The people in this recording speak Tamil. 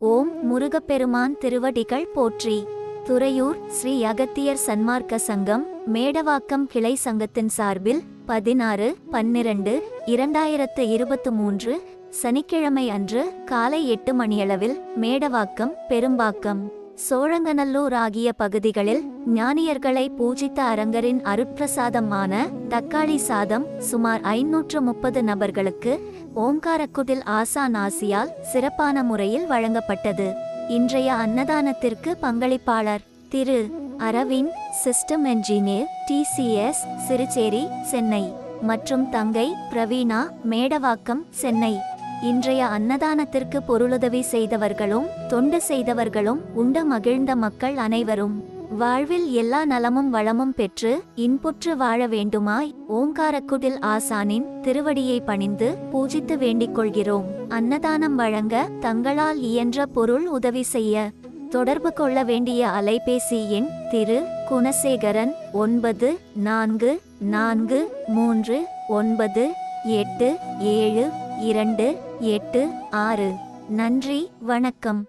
ஓம் முருகப்பெருமான் திருவடிகள் போற்றி. துறையூர் ஸ்ரீ அகத்தியர் சன்மார்க்க சங்கம் மேடவாக்கம் கிளை சங்கத்தின் சார்பில் பதினாறு பன்னிரண்டு இரண்டாயிரத்து இருபத்து மூன்று சனிக்கிழமை அன்று காலை எட்டு மணியளவில் மேடவாக்கம் பெரும்பாக்கம் சோழங்கநல்லூர் ஆகிய பகுதிகளில் ஞானியர்களை பூஜித்த அரங்கரின் அருட்பிரசாதமான தக்காளி சாதம் சுமார் ஐநூற்று முப்பது நபர்களுக்கு ஓங்காரக்குடில் ஆசான் ஆசியால் சிறப்பான முறையில் வழங்கப்பட்டது. இன்றைய அன்னதானத்திற்கு பங்களிப்பாளர் திரு. Aravind system engineer TCS Siruseri Chennai மற்றும் தங்கை பிரவீணா மேடவாக்கம் சென்னை. இன்றைய அன்னதானத்திற்கு பொருளுதவி செய்தவர்களும் தொண்டு செய்தவர்களும் உண்ட மகிழ்ந்த மக்கள் அனைவரும். வாழ்வில் எல்லா நலமும் வளமும் பெற்று இன்புற்று வாழ வேண்டுமாய் ஓங்காரக்குடில் ஆசானின் திருவடியை பணிந்து பூஜித்து வேண்டிக் கொள்கிறோம். அன்னதானம் வழங்க தங்களால் இயன்ற பொருள் உதவி செய்ய தொடர்பு கொள்ள வேண்டிய அலைபேசி எண் திரு குணசேகரன் ஒன்பது நான்கு நான்கு மூன்று ஒன்பது எட்டு ஏழு இரண்டு எட்டு ஆறு. நன்றி வணக்கம்.